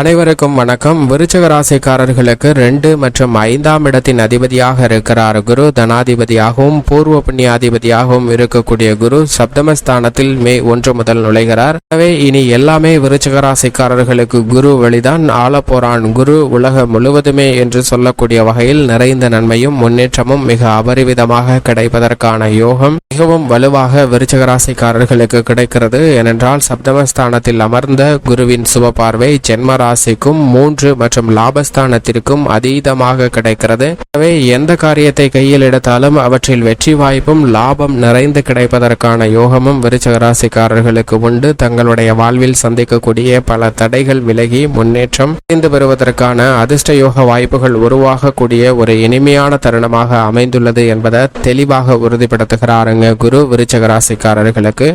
அனைவருக்கும் வணக்கம். விருச்சக ராசிக்காரர்களுக்கு ரெண்டு மற்றும் ஐந்தாம் இடத்தின் அதிபதியாக இருக்கிறார் குரு. தனாதிபதியாகவும் பூர்வ புண்ணியாதிபதியாகவும் இருக்கக்கூடிய குரு சப்தமஸ்தானத்தில் மே ஒன்று முதல் நுழைகிறார். எனவே இனி எல்லாமே விருச்சக ராசிக்காரர்களுக்கு குரு வழிதான். ஆளப்போறான் குரு உலகம் முழுவதுமே என்று சொல்லக்கூடிய வகையில் நிறைந்த நன்மையும் முன்னேற்றமும் மிக அபரிவிதமாக கிடைப்பதற்கான யோகம் மிகவும் வலுவாக விருச்சக ராசிக்காரர்களுக்கு கிடைக்கிறது. ஏனென்றால் சப்தமஸ்தானத்தில் அமர்ந்த குருவின் சுப பார்வை ஜென்ம ராசிக்கும் மூன்று மற்றும் லாபஸ்தானத்திற்கும் அதீதமாக கிடைக்கிறது. எனவே எந்த காரியத்தை கையில் எடுத்தாலும் அவற்றில் வெற்றி வாய்ப்பும் லாபம் நிறைந்து கிடைப்பதற்கான யோகமும் விருச்சக ராசிக்காரர்களுக்கு உண்டு. தங்களுடைய வாழ்வில் சந்திக்கக்கூடிய பல தடைகள் விலகி முன்னேற்றம் அடைந்து பெறுவதற்கான அதிர்ஷ்ட யோக வாய்ப்புகள் உருவாகக்கூடிய ஒரு இனிமையான தருணமாக அமைந்துள்ளது என்பதை தெளிவாக உறுதிப்படுத்துகிறாருங்க குரு விருச்சக ராசிக்காரர்களுக்கு.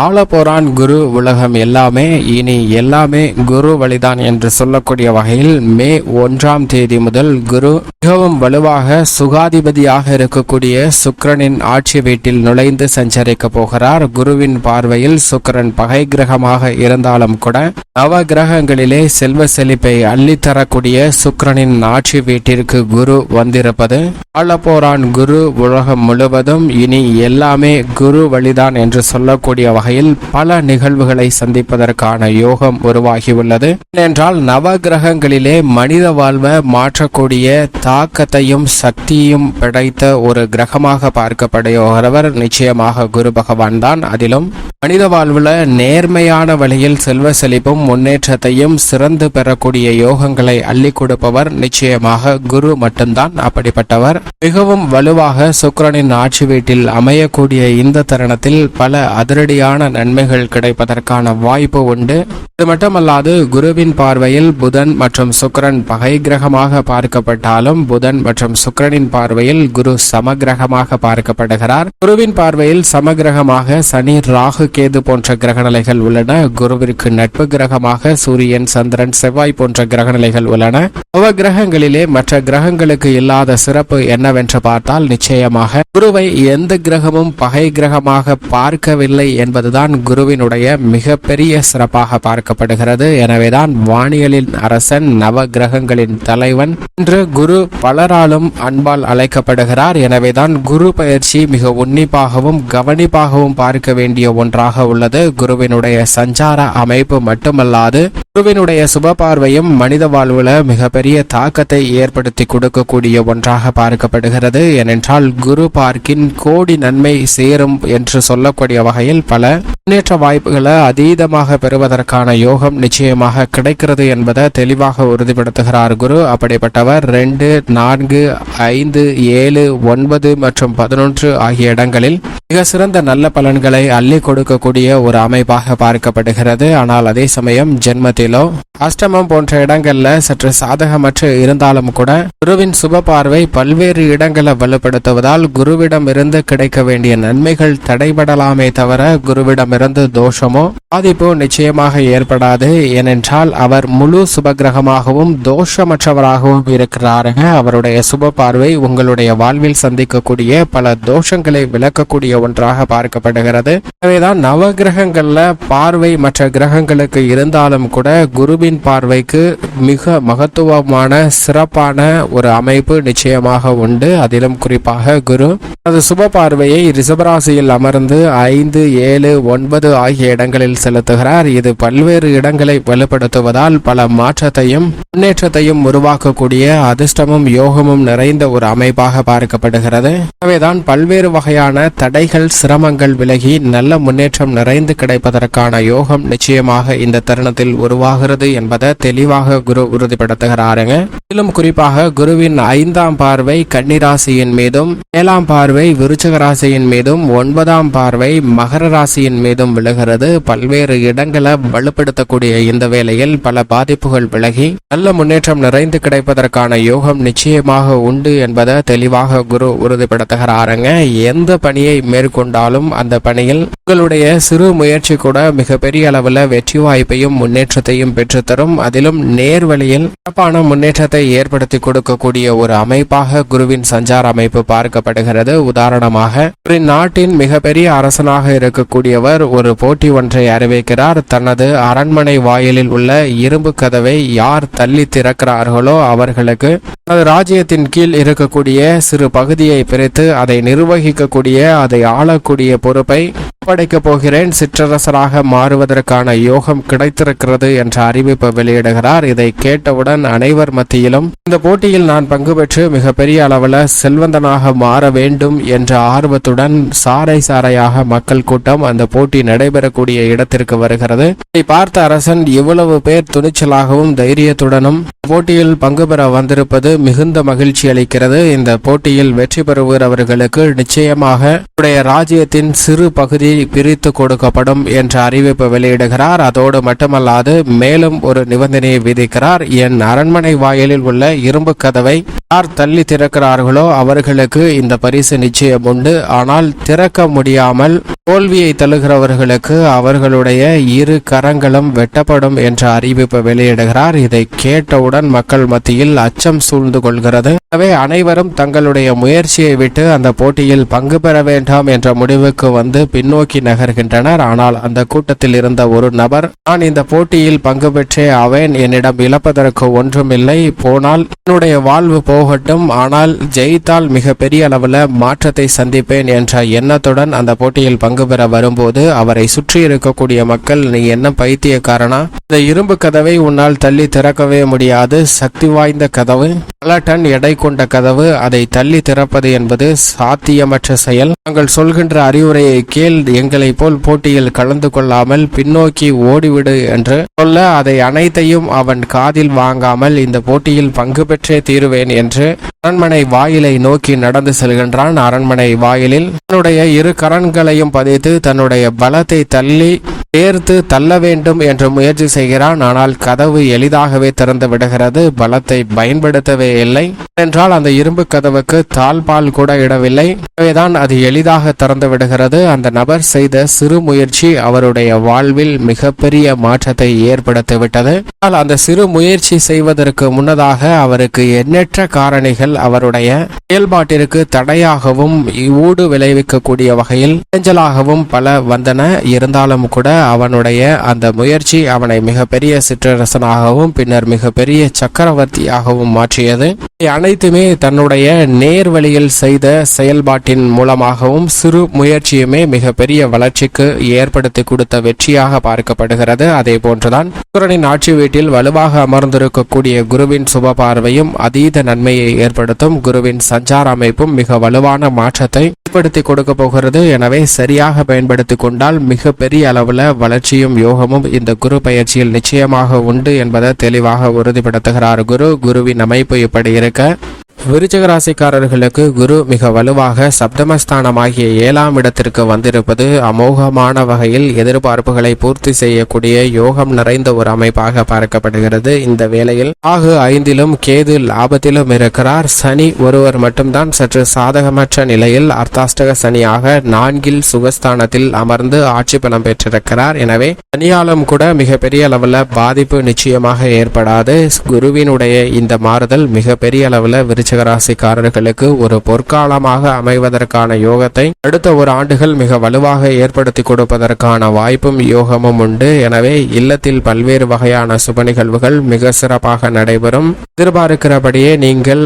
ஆளப்போரான் குரு உலகம் எல்லாமே இனி எல்லாமே குரு வழிதான் என்று சொல்லக்கூடிய வகையில் மே ஒன்றாம் தேதி முதல் குரு மிகவும் வலுவாக சுகாதிபதியாக இருக்கக்கூடிய சுக்கரனின் ஆட்சி வீட்டில் நுழைந்து சஞ்சரிக்க போகிறார். குருவின் பார்வையில் சுக்கிரன் பகை கிரகமாக இருந்தாலும் கூட நவ கிரகங்களிலே செல்வ செழிப்பை அள்ளித்தரக்கூடிய சுக்கரனின் ஆட்சி வீட்டிற்கு குரு வந்திருப்பது ஆளப்போரான் குரு உலகம் முழுவதும் இனி எல்லாமே குரு வழிதான் என்று சொல்லக்கூடிய வகையில் பல நிகழ்வுகளை சந்திப்பதற்கான யோகம் உருவாகியுள்ளது. ஏனென்றால் நவ கிரகங்களிலே மனித வாழ்வை மாற்றக்கூடிய தாக்கத்தையும் சக்தியும் படைத்த ஒரு கிரகமாக பார்க்கப்படுகிறவர் நிச்சயமாக குரு பகவான் தான். அதிலும் மனித வாழ்வுல நேர்மையான வழியில் செல்வ செழிப்பும் முன்னேற்றத்தையும் சிறந்து பெறக்கூடிய யோகங்களை அள்ளி கொடுப்பவர் நிச்சயமாக குரு மட்டும்தான். அப்படிப்பட்டவர் மிகவும் வலுவாக சுக்கிரனின் ஆட்சி வீட்டில் அமையக்கூடிய இந்த தருணத்தில் பல அதிரடியான நன்மைகள் கிடைப்பதற்கான வாய்ப்பு உண்டு. அது மட்டுமல்லாது குருவின் பார்வையில் புதன் மற்றும் சுக்கரன் பகை கிரகமாக பார்க்கப்பட்டாலும் புதன் மற்றும் சுக்கரனின் பார்வையில் குரு சமகிரகமாக பார்க்கப்படுகிறார். குருவின் பார்வையில் சமகிரகமாக சனி ராகு கேது போன்ற கிரகநிலைகள் உள்ளன. குருவிற்கு நட்பு கிரகமாக சூரியன் சந்திரன் செவ்வாய் போன்ற கிரகநிலைகள் உள்ளன. அவ கிரகங்களிலே மற்ற கிரகங்களுக்கு இல்லாத சிறப்பு என்னவென்று பார்த்தால் நிச்சயமாக குருவை எந்த கிரகமும் பகை கிரகமாக பார்க்கவில்லை என்பது என்பதுதான் குருவினுடைய மிகப்பெரிய சிறப்பாக பார்க்கப்படுகிறது. எனவேதான் வானியலின் அரசன் நவ கிரகங்களின் தலைவன் என்று குரு பலராலும் அன்பால் அழைக்கப்படுகிறார். எனவேதான் குரு பயிற்சி மிக உன்னிப்பாகவும் கவனிப்பாகவும் பார்க்க வேண்டிய ஒன்றாக உள்ளது. குருவினுடைய சஞ்சார அமைப்பு மட்டுமல்லாது குருவினுடைய சுப பார்வையும் மனித வாழ்வுல மிகப்பெரிய தாக்கத்தை ஏற்படுத்தி கொடுக்கக்கூடிய ஒன்றாக பார்க்கப்படுகிறது. ஏனென்றால் குரு பார்க்கின் கோடி நன்மை சேரும் என்று சொல்லக்கூடிய வகையில் பல முன்னேற்ற வாய்ப்புகளை அதீதமாக பெறுவதற்கான யோகம் நிச்சயமாக கிடைக்கிறது என்பதை தெளிவாக உறுதிப்படுத்துகிறார் குரு. அப்படிப்பட்டவர் ரெண்டு நான்கு ஐந்து ஏழு ஒன்பது மற்றும் பதினொன்று ஆகிய இடங்களில் மிக சிறந்த நல்ல பலன்களை அள்ளி கொடுக்கக்கூடிய ஒரு அமைப்பாக பார்க்கப்படுகிறது. ஆனால் அதே சமயம் ஜென்மத்திலோ அஷ்டமம் போன்ற இடங்கள்ல சற்று சாதகமற்று இருந்தாலும் கூட குருவின் சுப பார்வை பல்வேறு இடங்களை வலுப்படுத்துவதால் குருவிடம் இருந்து கிடைக்க வேண்டிய நன்மைகள் தடைபடலாமே தவிர குரு குருவிடமிருந்து தோஷமோ பாதிப்பு நிச்சயமாக ஏற்படாது. ஏனென்றால் அவர் முழு சுபகிரகமாகவும் தோஷமற்றவராகவும் இருக்கிறாருங்க. அவருடைய சுப பார்வை உங்களுடைய வாழ்வில் சந்திக்கக்கூடிய பல தோஷங்களை விளக்கக்கூடிய ஒன்றாக பார்க்கப்படுகிறது. எனவேதான் நவகிரகங்கள்ல பார்வை மற்ற கிரகங்களுக்கு இருந்தாலும் கூட குருவின் பார்வைக்கு மிக மகத்துவமான சிறப்பான ஒரு அமைப்பு நிச்சயமாக உண்டு. அதிலும் குறிப்பாக குரு அது சுப பார்வையை ரிசபராசியில் அமர்ந்து ஐந்து ஏழு ஒன்பது ஆகிய இடங்களில் செலுத்துகிறார். இது பல்வேறு இடங்களை வலுப்படுத்துவதால் பல மாற்றத்தையும் முன்னேற்றத்தையும் உருவாக்கக்கூடிய அதிர்ஷ்டமும் யோகமும் நிறைந்த ஒரு அமைப்பாக பார்க்கப்படுகிறது. எனவேதான் பல்வேறு வகையான தடைகள் சிரமங்கள் விலகி நல்ல முன்னேற்றம் நிறைந்து கிடைப்பதற்கான யோகம் நிச்சயமாக இந்த தருணத்தில் உருவாகிறது என்பதை தெளிவாக குரு உறுதிப்படுத்துகிறாருங்க. மேலும் குறிப்பாக குருவின் ஐந்தாம் பார்வை கன்னிராசியின் மீதும் ஏழாம் பார்வை விருச்சக ராசியின் மீதும் ஒன்பதாம் பார்வை மகர ராசியின் மீதும் விழுகிறது. பல்வேறு இடங்களை வலுப்படுத்தக்கூடிய இந்த வேளையில் பல பாதிப்புகள் விலகி நல்ல முன்னேற்றம் நிறைந்து கிடைப்பதற்கான யோகம் நிச்சயமாக உண்டு என்பதை தெளிவாக குரு உறுதிப்படுத்துகிறாருங்க. எந்த பணியை மேற்கொண்டாலும் அந்த பணியில் உங்களுடைய சிறு முயற்சி கூட மிகப்பெரிய அளவில் வெற்றி வாய்ப்பையும் முன்னேற்றத்தையும் பெற்றுத்தரும். அதிலும் நேர்வழியில் சிறப்பான முன்னேற்றத்தை ஏற்படுத்தி கொடுக்கக்கூடிய ஒரு அமைப்பாக குருவின் சஞ்சார அமைப்பு பார்க்கப்படுகிறது. உதாரணமாக ஒரு நாட்டின் மிகப்பெரிய அரசனாக இருக்கக்கூடிய கூடியவர் ஒரு போட்டி ஒன்றை அறிவிக்கிறார். தனது அரண்மனை வாயிலில் உள்ள இரும்பு கதவை யார் தள்ளி திறக்கிறார்களோ அவர்களுக்கு தனது ராஜ்யத்தின் கீழ் இருக்கக்கூடிய சிறு பகுதியை பிரித்து அதை நிர்வகிக்கக்கூடிய அதை ஆளக்கூடிய பொறுப்பை ஒப்படைக்கப் போகிறேன். சிற்றரசராக மாறுவதற்கான யோகம் கிடைத்திருக்கிறது என்ற அறிவிப்பு வெளியிடுகிறார். இதை கேட்டவுடன் அனைவர் மத்தியிலும் இந்த போட்டியில் நான் பங்கு பெற்று மிகப்பெரிய அளவில் செல்வந்தனாக மாற வேண்டும் என்ற ஆர்வத்துடன் சாறை சாறையாக மக்கள் கூட்டம் அந்த போட்டி நடைபெறக்கூடிய இடத்திற்கு வருகிறது. இதை பார்த்த அரசன் இவ்வளவு பேர் துணிச்சலாகவும் தைரியத்துடனும் போட்டியில் பங்கு பெற வந்திருப்பது மிகுந்த மகிழ்ச்சி அளிக்கிறது. இந்த போட்டியில் வெற்றி பெறுபவர்களுக்கு நிச்சயமாக உடைய ராஜ்யத்தின் சிறு பகுதி பிரித்து கொடுக்கப்படும் என்ற அறிவிப்பு வெளியிடுகிறார். அதோடு மட்டுமல்லாது மேலும் ஒரு நிபந்தனையை விதிக்கிறார். என் அரண்மனை வாயிலில் உள்ள இரும்பு கதவை யார் தள்ளி திறக்கிறார்களோ அவர்களுக்கு இந்த பரிசு நிச்சயம் உண்டு. ஆனால் திறக்க முடியாமல் தோல்வியை தழுகிறவர்களுக்கு அவர்களுடைய இரு கரங்களும் வெட்டப்படும் என்ற அறிவிப்பு வெளியிடுகிறார். இதை கேட்டவுடன் மக்கள் மத்தியில் அச்சம் சூழ்ந்து கொள்கிறது. எனவே அனைவரும் தங்களுடைய முயற்சியை விட்டு அந்த போட்டியில் பங்கு பெற வேண்டாம் என்ற முடிவுக்கு வந்து பின்னோக்கி நகர்கின்றனர். ஆனால் அந்த கூட்டத்தில் இருந்த ஒரு நபர் நான் இந்த போட்டியில் பங்கு பெற்றே அவேன் என்னிடம் இழப்பதற்கு ஒன்றுமில்லை போனால் என்னுடைய வாழ்வு போகட்டும் ஆனால் ஜெயித்தால் மிக பெரிய அளவில் மாற்றத்தை சந்திப்பேன் என்ற எண்ணத்துடன் அந்த போட்டியில் பங்கு பெற வரும்போது அவரை சுற்றி இருக்கக்கூடிய மக்கள் நீ என்ன பைத்தியக்காரனா? இந்த இரும்பு கதவை உன்னால் தள்ளி திறக்கவே முடியாது. சக்தி வாய்ந்த கதவு பல டன் எடை கொண்ட கதவு அதை தள்ளி திறப்பது என்பது சாத்தியமற்ற செயல். நாங்கள் சொல்கின்ற அறிவுரையை கேள் எங்களை போல் போட்டியில் கலந்து கொள்ளாமல் பின்னோக்கி ஓடிவிடு என்று சொல்ல அதை அனைத்தையும் அவன் காதில் வாங்காமல் இந்த போட்டியில் பங்கு பெற்றே தீருவேன் என்று அரண்மனை வாயிலை நோக்கி நடந்து செல்கின்றான். அரண்மனை வாயிலில் தன்னுடைய இரு கரன்களையும் பதித்து தன்னுடைய பலத்தை தள்ளி சேர்த்து தள்ள வேண்டும் என்று முயற்சி செய்கிறான். ஆனால் கதவு எளிதாகவே திறந்து விடுகிறது. பலத்தை பயன்படுத்தவே இல்லை. என்றால் அந்த இரும்பு கதவுக்கு தாழ்பால் கூட இடவில்லை. எனவேதான் அது எளிதாக திறந்து விடுகிறது. அந்த நபர் செய்த சிறு முயற்சி அவருடைய வாழ்வில் மிகப்பெரிய மாற்றத்தை ஏற்படுத்திவிட்டது. ஆனால் அந்த சிறு முயற்சி செய்வதற்கு முன்னதாக அவருக்கு எண்ணற்ற காரணிகள் அவருடைய செயல்பாட்டிற்கு தடையாகவும் ஊடு விளைவிக்கக்கூடிய வகையில் இடைஞ்சலாகவும் பல வந்தன. இருந்தாலும் கூட அவனுடைய அந்த முயற்சி அவனை மிகப்பெரிய சிற்றரசனாகவும் பின்னர் மிகப்பெரிய சக்கரவர்த்தியாகவும் மாற்றியது. அனைத்துமே தன்னுடைய நேர்வழியில் செய்த செயல்பாட்டின் மூலமாகவும் சிறு முயற்சியுமே மிகப்பெரிய வளர்ச்சிக்கு ஏற்படுத்தி கொடுத்த வெற்றியாக பார்க்கப்படுகிறது. அதே போன்றுதான் சுக்கரனின் ஆட்சி வீட்டில் வலுவாக அமர்ந்திருக்கக்கூடிய குருவின் சுப பார்வையும் அதீத நன்மையை ஏற்படுத்தும் குருவின் சஞ்சார அமைப்பும் மிக வலுவான மாற்றத்தை ஏற்படுத்தி கொடுக்க போகிறது. எனவே சரியாக பயன்படுத்தி கொண்டால் மிக பெரிய அளவுல வளர்ச்சியும் யோகமும் இந்த குரு பயிற்சியில் நிச்சயமாக உண்டு என்பதை தெளிவாக உறுதிப்படுத்துகிறார் குரு. குருவின் அமைப்பு இப்படி இருக்க விருச்சக ராசிக்காரர்களுக்கு குரு மிக வலுவாக சப்தமஸ்தானமாகிய ஏழாம் இடத்திற்கு வந்திருப்பது அமோகமான வகையில் எதிர்பார்ப்புகளை பூர்த்தி செய்யக்கூடிய யோகம் நிறைந்த ஒரு அமைப்பாக பார்க்கப்படுகிறது. இந்த வேளையில் ஆகு ஐந்திலும் கேது லாபத்திலும் இருக்கிறார். சனி ஒருவர் மட்டும்தான் சற்று சாதகமற்ற நிலையில் அர்த்தாஷ்டக சனியாக நான்கில் சுகஸ்தானத்தில் அமர்ந்து ஆட்சி பலம் பெற்றிருக்கிறார். எனவே சனியாலும் கூட மிகப்பெரிய அளவில் பாதிப்பு நிச்சயமாக ஏற்படாது. குருவினுடைய இந்த மாறுதல் மிகப்பெரிய அளவில் விருச்ச ராசிக்காரர்களுக்கு ஒரு பொற்காலமாக அமைவதற்கான யோகத்தை அடுத்த ஒரு ஆண்டுகள் மிக வலுவாக ஏற்படுத்தி கொடுப்பதற்கான வாய்ப்பும் யோகமும் உண்டு. எனவே இல்லத்தில் பல்வேறு வகையான சுப நிகழ்வுகள் மிக சிறப்பாக நடைபெறும். எதிர்பார்க்கிறபடியே நீங்கள்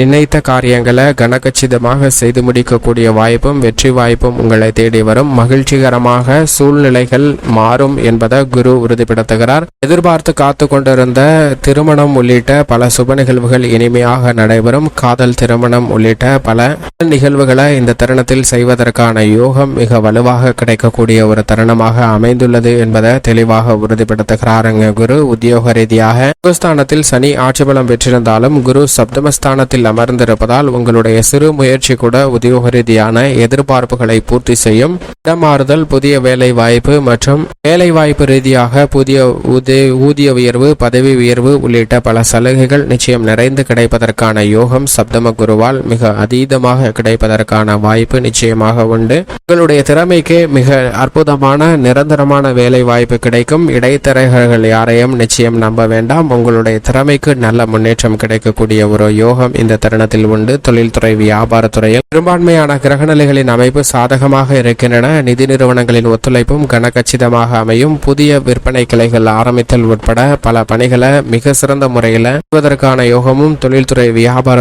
நினைத்த காரியங்களை கனகச்சிதமாக செய்து முடிக்கக்கூடிய வாய்ப்பும் வெற்றி வாய்ப்பும் உங்களை தேடி வரும். மகிழ்ச்சிகரமாக சூழ்நிலைகள் மாறும் என்பதை குரு உறுதிப்படுத்துகிறார். எதிர்பார்த்து காத்து கொண்டிருந்த திருமணம் உள்ளிட்ட பல சுப நிகழ்வுகள் இனிமையாக நடைபெறும். காதல் திருமணம் உள்ளிட்ட பல நிகழ்வுகளை இந்த தருணத்தில் செய்வதற்கான யோகம் மிக வலுவாக கிடைக்கக்கூடிய ஒரு தருணமாக அமைந்துள்ளது என்பதை தெளிவாக உறுதிப்படுத்துகிறாருங்க குரு. உத்தியோக ரீதியாக குருஸ்தானத்தில் சனி ஆட்சி பலம் பெற்றிருந்தாலும் குரு சப்தமஸ்தானத்தில் அமர்ந்திருப்பதால் உங்களுடைய சிறு முயற்சி கூட உத்தியோக ரீதியான எதிர்பார்ப்புகளை பூர்த்தி செய்யும். இடமாறுதல் புதிய வேலை வாய்ப்பு மற்றும் வேலை வாய்ப்பு ரீதியாக புதிய ஊதிய ஊதிய உயர்வு பதவி உயர்வு உள்ளிட்ட பல சலுகைகள் நிச்சயம் நிறைந்து கிடைப்பதற்கான யோகம் யோகம் சப்தம குருவால் மிக அதீதமாக கிடைப்பதற்கான வாய்ப்பு நிச்சயமாக உண்டு. உங்களுடைய திறமைக்கு மிக அற்புதமான நிரந்தரமான வேலை வாய்ப்பு கிடைக்கும். இடைத்தரகர்கள் யாரையும் நிச்சயம் நம்ப வேண்டாம். உங்களுடைய திறமைக்கு நல்ல முன்னேற்றம் கிடைக்கக்கூடிய ஒரு யோகம் இந்த தருணத்தில் உண்டு. தொழில்துறை வியாபாரத்துறையில் பெரும்பான்மையான கிரகநிலைகளின் அமைப்பு சாதகமாக இருக்கின்றன. நிதி நிறுவனங்களின் ஒத்துழைப்பும் கனகச்சிதமாக அமையும். புதிய விற்பனை கிளைகள் ஆரம்பித்தல் உட்பட பல பணிகளை மிக சிறந்த முறையில் செய்வதற்கான யோகமும் தொழில்துறை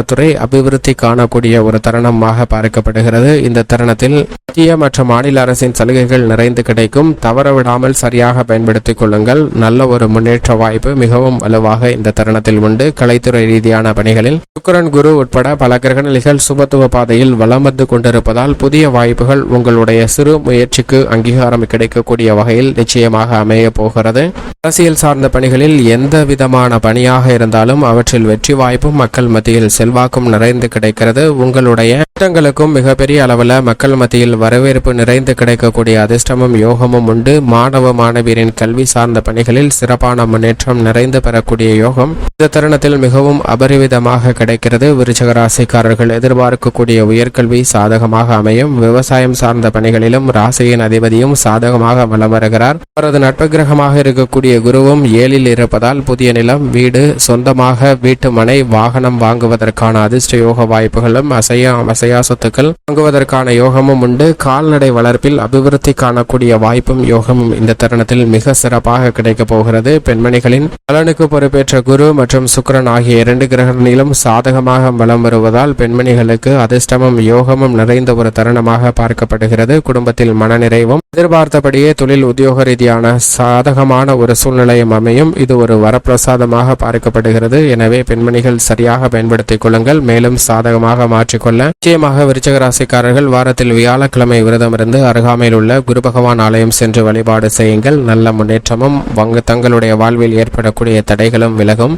வியாபாரத்துறை அபிவிருத்தி காணக்கூடிய ஒரு தருணமாக பார்க்கப்படுகிறது. இந்த தருணத்தில் மத்திய மற்றும் மாநில அரசின் சலுகைகள் நிறைந்து கிடைக்கும். தவறவிடாமல் சரியாக பயன்படுத்திக் கொள்ளுங்கள். நல்ல ஒரு முன்னேற்ற வாய்ப்பு மிகவும் வலுவாக இந்த தருணத்தில் உண்டு. கலைத்துறை ரீதியான பணிகளில் சுக்கரன் குரு உட்பட பல கிரகநிலைகள் சுபத்துவ பாதையில் வலம் வந்து கொண்டிருப்பதால் புதிய வாய்ப்புகள் உங்களுடைய சிறு முயற்சிக்கு அங்கீகாரம் கிடைக்கக்கூடிய வகையில் நிச்சயமாக அமைய போகிறது. அரசியல் சார்ந்த பணிகளில் எந்த விதமான பணியாக இருந்தாலும் அவற்றில் வெற்றி வாய்ப்பும் மக்கள் மத்தியில் செல்வாக்கும் நிறைந்து கிடைக்கிறது. உங்களுடைய திட்டங்களுக்கும் மிகப்பெரிய அளவில் மக்கள் மத்தியில் வரவேற்பு நிறைந்து கிடைக்கக்கூடிய அதிர்ஷ்டமும் யோகமும் உண்டு. மாணவ மாணவியரின் கல்வி சார்ந்த பணிகளில் சிறப்பான முன்னேற்றம் நிறைந்து பெறக்கூடிய யோகம் இந்த தருணத்தில் மிகவும் அபரிவிதமாக கிடைக்கிறது. விருச்சக ராசிக்காரர்கள் எதிர்பார்க்கக்கூடிய உயர்கல்வி சாதகமாக அமையும். விவசாயம் சார்ந்த பணிகளிலும் ராசியின் அதிபதியும் சாதகமாக வலம் வருகிறார். அவரது நட்பு கிரகமாக இருக்கக்கூடிய குருவும் ஏழில் இருப்பதால் புதிய நிலம் வீடு சொந்தமாக வீட்டு மனை வாகனம் வாங்குவதற்கு வாங்குவதற்கான அதிர்ஷ்ட யோக வாய்ப்புகளும் அசையா அசையா சொத்துக்கள் வாங்குவதற்கான யோகமும் உண்டு. கால்நடை வளர்ப்பில் அபிவிருத்தி காணக்கூடிய வாய்ப்பும் யோகமும் இந்த தருணத்தில் மிக சிறப்பாக கிடைக்கப் போகிறது. பெண்மணிகளின் பலனுக்கு பொறுப்பேற்ற குரு மற்றும் சுக்கிரன் ஆகிய இரண்டு கிரகங்களிலும் சாதகமாக வலம் வருவதால் பெண்மணிகளுக்கு அதிர்ஷ்டமும் யோகமும் நிறைந்த ஒரு தருணமாக பார்க்கப்படுகிறது. குடும்பத்தில் மனநிறைவும் எதிர்பார்த்தபடியே தொழில் உத்தியோக ரீதியான சாதகமான ஒரு சூழ்நிலையும் அமையும். இது ஒரு வரப்பிரசாதமாக பார்க்கப்படுகிறது. எனவே பெண்மணிகள் சரியாக பயன்படுத்திக் கொள்ளுங்கள். மேலும் சாதகமாக மாற்றிக்கொள்ள நிச்சயமாக விருச்சக ராசிக்காரர்கள் வாரத்தில் வியாழக்கிழமை விரதம் இருந்து அருகாமையில் உள்ள குரு பகவான் ஆலயம் சென்று வழிபாடு செய்யுங்கள். நல்ல முன்னேற்றமும் வங்கு தங்களுடைய வாழ்வில் ஏற்படக்கூடிய தடைகளும் விலகும்.